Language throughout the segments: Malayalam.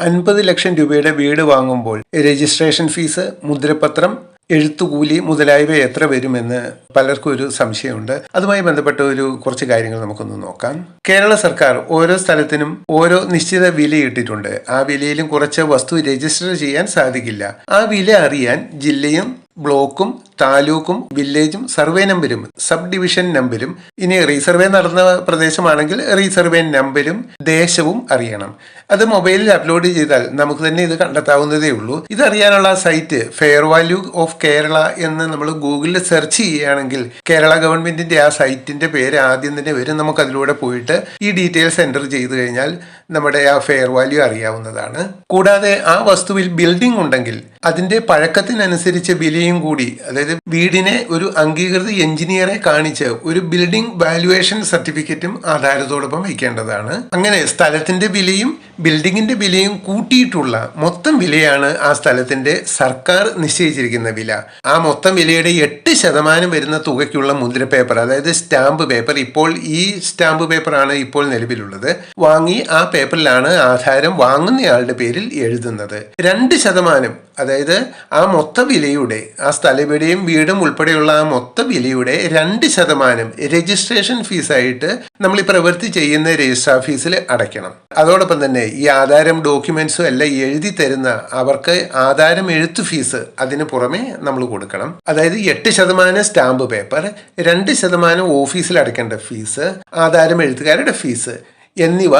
അൻപത് ലക്ഷം രൂപയുടെ വീട് വാങ്ങുമ്പോൾ രജിസ്ട്രേഷൻ ഫീസ് മുദ്രപത്രം എഴുത്തുകൂലി മുതലായവ എത്ര വരുമെന്ന് പലർക്കും ഒരു സംശയമുണ്ട്. അതുമായി ബന്ധപ്പെട്ട ഒരു കുറച്ച് കാര്യങ്ങൾ നമുക്കൊന്ന് നോക്കാം. കേരള സർക്കാർ ഓരോ സ്ഥലത്തിനും ഓരോ നിശ്ചിത വിലയിട്ടിട്ടുണ്ട് ആ വിലയിലും കുറച്ച് വസ്തു രജിസ്റ്റർ ചെയ്യാൻ സാധിക്കില്ല. ആ വില അറിയാൻ ജില്ലയും ബ്ലോക്കും താലൂക്കും വില്ലേജും സർവേ നമ്പരും സബ് ഡിവിഷൻ നമ്പരും ഇനി റീസർവേ നടന്ന പ്രദേശമാണെങ്കിൽ റീസർവേ നമ്പരും ദേശവും അറിയണം. അത് മൊബൈലിൽ അപ്ലോഡ് ചെയ്താൽ നമുക്ക് തന്നെ ഇത് കണ്ടെത്താവുന്നതേ ഉള്ളൂ. ഇതറിയാനുള്ള site fair value of Kerala എന്ന് നമ്മൾ ഗൂഗിളിൽ സെർച്ച് ചെയ്യുകയാണെങ്കിൽ കേരള ഗവൺമെന്റിന്റെ ആ സൈറ്റിന്റെ പേര് ആദ്യം തന്നെ വരും. നമുക്ക് അതിലൂടെ പോയിട്ട് ഈ ഡീറ്റെയിൽസ് എന്റർ ചെയ്തു കഴിഞ്ഞാൽ നമ്മുടെ ആ ഫെയർ വാല്യൂ അറിയാവുന്നതാണ്. കൂടാതെ ആ വസ്തുവിൽ ബിൽഡിംഗ് ഉണ്ടെങ്കിൽ അതിന്റെ പഴക്കത്തിനനുസരിച്ച് വിലയും കൂടി അതായത് വീടിനെ ഒരു അംഗീകൃത എഞ്ചിനീയറെ കാണിച്ച് ഒരു ബിൽഡിംഗ് വാല്യുവേഷൻ സർട്ടിഫിക്കറ്റും ആധാരത്തോടൊപ്പം വയ്ക്കേണ്ടതാണ്. അങ്ങനെ സ്ഥലത്തിന്റെ വിലയും ബിൽഡിങ്ങിന്റെ വിലയും കൂട്ടിയിട്ടുള്ള മൊത്തം വിലയാണ് ആ സ്ഥലത്തിന്റെ സർക്കാർ നിശ്ചയിച്ചിരിക്കുന്ന വില. ആ മൊത്തം വിലയുടെ എട്ട് ശതമാനം വരുന്ന തുകയ്ക്കുള്ള മുദ്ര പേപ്പർ അതായത് സ്റ്റാമ്പ് പേപ്പർ ഇപ്പോൾ ഈ സ്റ്റാമ്പ് പേപ്പറാണ് ഇപ്പോൾ നിലവിലുള്ളത്. വാങ്ങി ആ പേപ്പറിലാണ് ആധാരം വാങ്ങുന്നയാളുടെ പേരിൽ എഴുതുന്നത്. രണ്ട് ശതമാനം അതായത് ആ മൊത്ത വിലയുടെ ആ സ്ഥലവിടെയും വീടും ഉൾപ്പെടെയുള്ള ആ മൊത്ത വിലയുടെ രണ്ട് ശതമാനം രജിസ്ട്രേഷൻ ഫീസായിട്ട് നമ്മൾ ഈ പ്രവൃത്തി ചെയ്യുന്ന രജിസ്റ്റർ ഫീസിൽ അടയ്ക്കണം. അതോടൊപ്പം തന്നെ ഈ ആധാരം ഡോക്യുമെന്റ്സും എല്ലാം എഴുതി തരുന്ന അവർക്ക് ആധാരം എഴുത്ത് ഫീസ് അതിന് പുറമെ നമ്മൾ കൊടുക്കണം. അതായത് എട്ട് ശതമാനം സ്റ്റാമ്പ് പേപ്പർ രണ്ട് ശതമാനം ഓഫീസിൽ അടയ്ക്കേണ്ട ഫീസ് ആധാരം എഴുത്തുകാരുടെ ഫീസ് എന്നിവ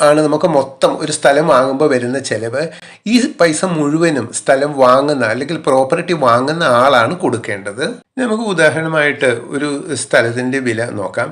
ആണ് നമുക്ക് മൊത്തം ഒരു സ്ഥലം വാങ്ങുമ്പോൾ വരുന്ന ചിലവ്. ഈ പൈസ മുഴുവനും സ്ഥലം വാങ്ങുന്ന അല്ലെങ്കിൽ പ്രോപ്പർട്ടി വാങ്ങുന്ന ആളാണ് കൊടുക്കേണ്ടത്. നമുക്ക് ഉദാഹരണമായിട്ട് ഒരു സ്ഥലത്തിന്റെ വില നോക്കാം.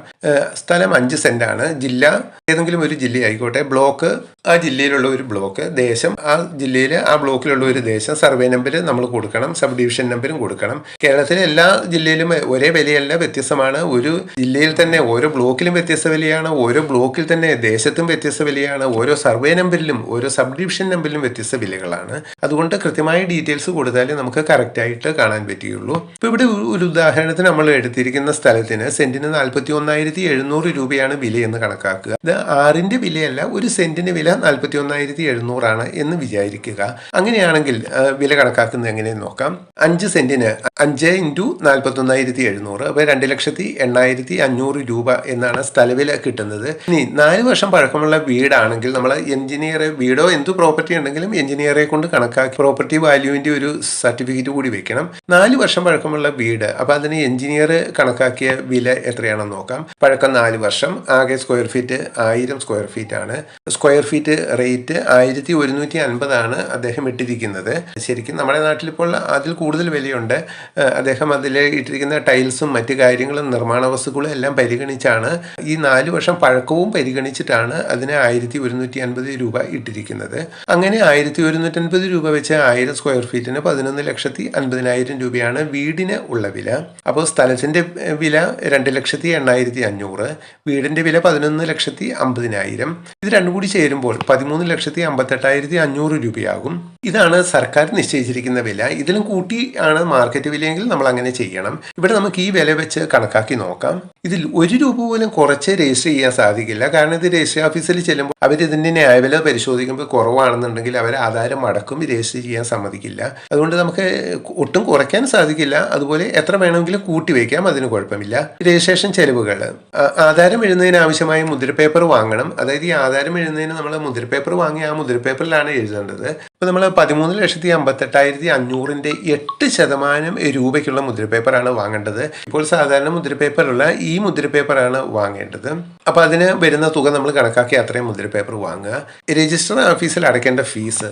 സ്ഥലം അഞ്ച് ആണ് ജില്ല ഏതെങ്കിലും ഒരു ജില്ല ആയിക്കോട്ടെ ബ്ലോക്ക് ആ ജില്ലയിലുള്ള ഒരു ബ്ലോക്ക് ദേശം ആ ജില്ലയിൽ ആ ബ്ലോക്കിലുള്ള ഒരു ദേശം സർവേ നമ്പർ നമ്മൾ കൊടുക്കണം സബ് ഡിവിഷൻ നമ്പരും കൊടുക്കണം. കേരളത്തിലെ എല്ലാ ജില്ലയിലും ഒരേ വിലയല്ല വ്യത്യസ്തമാണ്. ഒരു ജില്ലയിൽ തന്നെ ഓരോ ബ്ലോക്കിലും വ്യത്യസ്ത വിലയാണ് ഓരോ ബ്ലോക്കിൽ തന്നെ ദേശത്തും വ്യത്യസ്ത വിലയാണ് ഓരോ സർവേ നമ്പറിലും ഓരോ സബ് ഡിവിഷൻ നമ്പറിലും വ്യത്യസ്ത വിലകളാണ്. അതുകൊണ്ട് കൃത്യമായ ഡീറ്റെയിൽസ് കൊടുത്താലേ നമുക്ക് കറക്റ്റായിട്ട് കാണാൻ പറ്റുകയുള്ളൂ. ഇപ്പോൾ ഇവിടെ ഒരു ഉദാഹരണത്തിന് നമ്മൾ എടുത്തിരിക്കുന്ന സ്ഥലത്തിന് സെന്റിന് നാൽപ്പത്തി ഒന്നായിരത്തി എഴുന്നൂറ് രൂപയാണ് വിലയെന്ന് കണക്കാക്കുക. ഇത് ആറിന്റെ വിലയല്ല ഒരു സെന്റിന് വില നാൽപ്പത്തി ഒന്നായിരത്തി എഴുന്നൂറാണ് എന്ന് വിചാരിക്കുക. അങ്ങനെയാണെങ്കിൽ വില കണക്കാക്കുന്നത് എങ്ങനെയെന്ന് നോക്കാം. അഞ്ച് സെന്റിന് അഞ്ച് ഇന്റു നാൽപ്പത്തി ഒന്നായിരത്തി എഴുന്നൂറ് അപ്പോൾ രണ്ട് ലക്ഷത്തി എണ്ണായിരത്തി അഞ്ഞൂറ് രൂപ എന്നാണ് സ്ഥലവില കിട്ടുന്നത്. ഇനി നാല് വർഷം പഴക്കമുള്ള വീടാണെങ്കിൽ നമ്മൾ എഞ്ചിനീയറെ വീടോ എന്ത് പ്രോപ്പർട്ടി ഉണ്ടെങ്കിലും എഞ്ചിനീയറെ കൊണ്ട് കണക്കാക്കി പ്രോപ്പർട്ടി വാല്യൂവിന്റെ ഒരു സർട്ടിഫിക്കറ്റ് കൂടി വെക്കണം. നാല് വർഷം പഴക്കമുള്ള വീട് അപ്പോൾ അതിന് എഞ്ചിനീയർ കണക്കാക്കിയ വില എത്രയാണെന്ന് നോക്കാം. പഴക്കം നാല് വർഷം ആകെ സ്ക്വയർ ഫീറ്റ് ആയിരം സ്ക്വയർ ഫീറ്റ് ആണ്. സ്ക്വയർ ഫീറ്റ് റേറ്റ് ആയിരത്തി ഒരുന്നൂറ്റി അൻപതാണ് അദ്ദേഹം ഇട്ടിരിക്കുന്നത്. ശരിക്കും നമ്മുടെ നാട്ടിലിപ്പോൾ അതിൽ കൂടുതൽ വിലയുണ്ട്. അദ്ദേഹം അതിൽ ഇട്ടിരിക്കുന്ന ടൈൽസും മറ്റു കാര്യങ്ങളും നിർമ്മാണ വസ്തുക്കളും എല്ലാം പരിഗണിച്ചാണ്. ഈ നാല് വർഷം പഴക്കവും പരിഗണിച്ചിട്ടാണ് അതിന് ആയിരത്തി ഒരുന്നൂറ്റി അൻപത് രൂപ ഇട്ടിരിക്കുന്നത്. അങ്ങനെ ആയിരത്തി ഒരുന്നൂറ്റി അൻപത് രൂപ വെച്ച് ആയിരം സ്ക്വയർ ഫീറ്റിന് പതിനൊന്ന് ലക്ഷത്തി അൻപതിനായിരം രൂപയാണ് വീടിന് ഉള്ള വില. അപ്പോൾ സ്ഥലത്തിന്റെ വില രണ്ട് ലക്ഷത്തി എണ്ണായിരത്തി അഞ്ഞൂറ് വീടിന്റെ വില പതിനൊന്ന് ലക്ഷത്തി അമ്പതിനായിരം. ഇത് രണ്ടും കൂടി ചേരുമ്പോൾ പതിമൂന്ന് ലക്ഷത്തി അമ്പത്തെട്ടായിരത്തി അഞ്ഞൂറ് രൂപയാകും. ഇതാണ് സർക്കാർ നിശ്ചയിച്ചിരിക്കുന്ന വില. ഇതിലും കൂട്ടി ആണ് മാർക്കറ്റ് വിലയെങ്കിൽ നമ്മൾ അങ്ങനെ ചെയ്യണം. ഇവിടെ നമുക്ക് ഈ വില വെച്ച് കണക്കാക്കി നോക്കാം. ഇതിൽ ഒരു രൂപ പോലും കുറച്ച് രജിസ്റ്റർ ചെയ്യാൻ സാധിക്കില്ല. കാരണം ഇത് രജിസ്ട്രി ഓഫീസിൽ ചെല്ലുമ്പോൾ അവർ ഇതിന്റെ ന്യായവില പരിശോധിക്കുമ്പോൾ കുറവാണെന്നുണ്ടെങ്കിൽ അവർ ആധാരം അടക്കും രജിസ്റ്റർ ചെയ്യാൻ സമ്മതിക്കില്ല. അതുകൊണ്ട് നമുക്ക് ഒട്ടും കുറയ്ക്കാൻ സാധിക്കില്ല. അതുപോലെ എത്ര വേണമെങ്കിലും കൂട്ടി വയ്ക്കാം അതിന് കുഴപ്പമില്ല. രജിസ്ട്രേഷൻ ചെലവുകൾ. ആധാരം എഴുതുന്നതിന് ആവശ്യമായ മുദ്രപേപ്പർ വാങ്ങണം. അതായത് ഈ ആധാരം എഴുതുന്നതിന് നമ്മൾ മുദ്രപേപ്പർ വാങ്ങി ആ മുദ്രപേപ്പറിലാണ് എഴുതേണ്ടത്. ഇപ്പൊ നമ്മൾ പതിമൂന്ന് ലക്ഷത്തി അമ്പത്തെട്ടായിരത്തി അഞ്ഞൂറിന്റെ എട്ട് ശതമാനം രൂപയ്ക്കുള്ള മുദ്രപേപ്പറാണ് വാങ്ങേണ്ടത്. ഇപ്പോൾ സാധാരണ മുദ്രപേപ്പറുള്ള ഈ മുദ്രപേപ്പറാണ് വാങ്ങേണ്ടത്. അപ്പോൾ അതിന് വരുന്ന തുക നമ്മൾ കണക്കാക്കി അത്രയും മുദ്രപേപ്പർ വാങ്ങുക. രജിസ്റ്റർ ഓഫീസിൽ അടയ്ക്കേണ്ട ഫീസ്.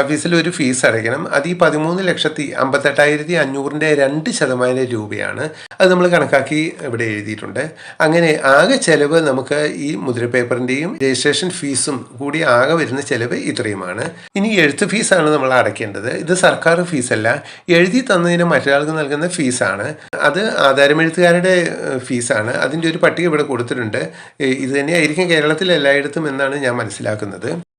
ഓഫീസിൽ ഒരു ഫീസ് അടയ്ക്കണം. അത് ഈ പതിമൂന്ന് ലക്ഷത്തി അമ്പത്തെട്ടായിരത്തി അഞ്ഞൂറിന്റെ രണ്ട് ശതമാനം രൂപയാണ് അത് നമ്മൾ കണക്കാക്കി ഇവിടെ എഴുതിയിട്ടുണ്ട്. അങ്ങനെ ആകെ ചെലവ് നമുക്ക് ഈ മുദ്ര മുദ്രപേപ്പറിന്റെയും രജിസ്ട്രേഷൻ ഫീസും കൂടി ആകെ വരുന്ന ചെലവ് ഇത്രയുമാണ്. ഇനി എഴുത്ത് ഫീസാണ് നമ്മൾ അടയ്ക്കേണ്ടത്. ഇത് സർക്കാർ ഫീസല്ല. എഴുതി തന്നതിന് മറ്റൊരാൾക്ക് നൽകുന്ന ഫീസാണ്. അത് ആധാരമെഴുത്തുകാരുടെ ഫീസാണ്. അതിന്റെ ഒരു പട്ടിക ഇവിടെ കൊടുത്തിട്ടുണ്ട്. ഇത് തന്നെയായിരിക്കും കേരളത്തിൽ എല്ലായിടത്തും എന്നാണ് ഞാൻ മനസ്സിലാക്കുന്നത്.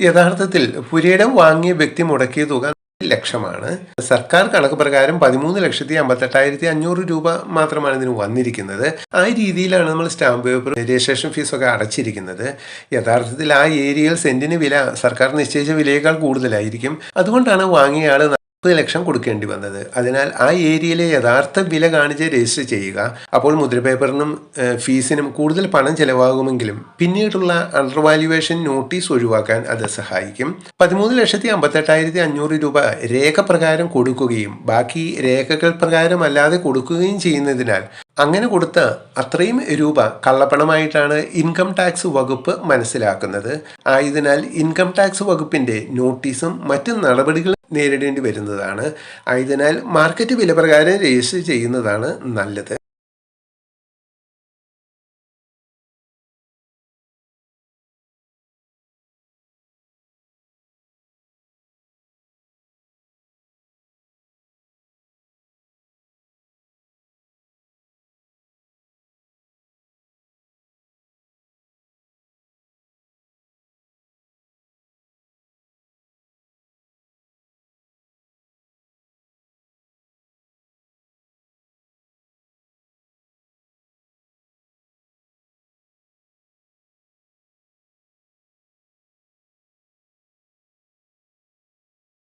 യഥാർത്ഥത്തിൽ പുരയിടം വാങ്ങിയ വ്യക്തി മുടക്കിയ തുക ലക്ഷമാണ്. സർക്കാർ കണക്ക് പ്രകാരം പതിമൂന്ന് ലക്ഷത്തി അമ്പത്തെട്ടായിരത്തി അഞ്ഞൂറ് രൂപ മാത്രമാണ് ഇതിന് വന്നിരിക്കുന്നത്. ആ രീതിയിലാണ് നമ്മൾ സ്റ്റാമ്പ് പേപ്പർ രജിസ്ട്രേഷൻ ഫീസൊക്കെ അടച്ചിരിക്കുന്നത്. യഥാർത്ഥത്തിൽ ആ ഏരിയയിൽ സെന്റിന് വില സർക്കാർ നിശ്ചയിച്ച വിലയേക്കാൾ കൂടുതലായിരിക്കും. അതുകൊണ്ടാണ് വാങ്ങിയ ആൾ മുപ്പത് ലക്ഷം കൊടുക്കേണ്ടി വന്നത്. അതിനാൽ ആ ഏരിയയിലെ യഥാർത്ഥ വില കാണിച്ച് രജിസ്റ്റർ ചെയ്യുക. അപ്പോൾ മുദ്രപേപ്പറിനും ഫീസിനും കൂടുതൽ പണം ചെലവാകുമെങ്കിലും പിന്നീടുള്ള അണ്ടർ വാല്യുവേഷൻ നോട്ടീസ് ഒഴിവാക്കാൻ അത് സഹായിക്കും. പതിമൂന്ന് ലക്ഷത്തി അമ്പത്തെട്ടായിരത്തി അഞ്ഞൂറ് രൂപ രേഖ പ്രകാരം കൊടുക്കുകയും ബാക്കി രേഖകൾ പ്രകാരം അല്ലാതെ കൊടുക്കുകയും ചെയ്യുന്നതിനാൽ അങ്ങനെ കൊടുത്ത അത്രയും രൂപ കള്ളപ്പണമായിട്ടാണ് ഇൻകം ടാക്സ് വകുപ്പ് മനസ്സിലാക്കുന്നത്. ആയതിനാൽ ഇൻകം ടാക്സ് വകുപ്പിന്റെ നോട്ടീസും മറ്റു നടപടികളും നേരിടേണ്ടി വരുന്നതാണ്. ആയതിനാൽ മാർക്കറ്റ് വില പ്രകാരം രജിസ്റ്റർ ചെയ്യുന്നതാണ് നല്ലത്.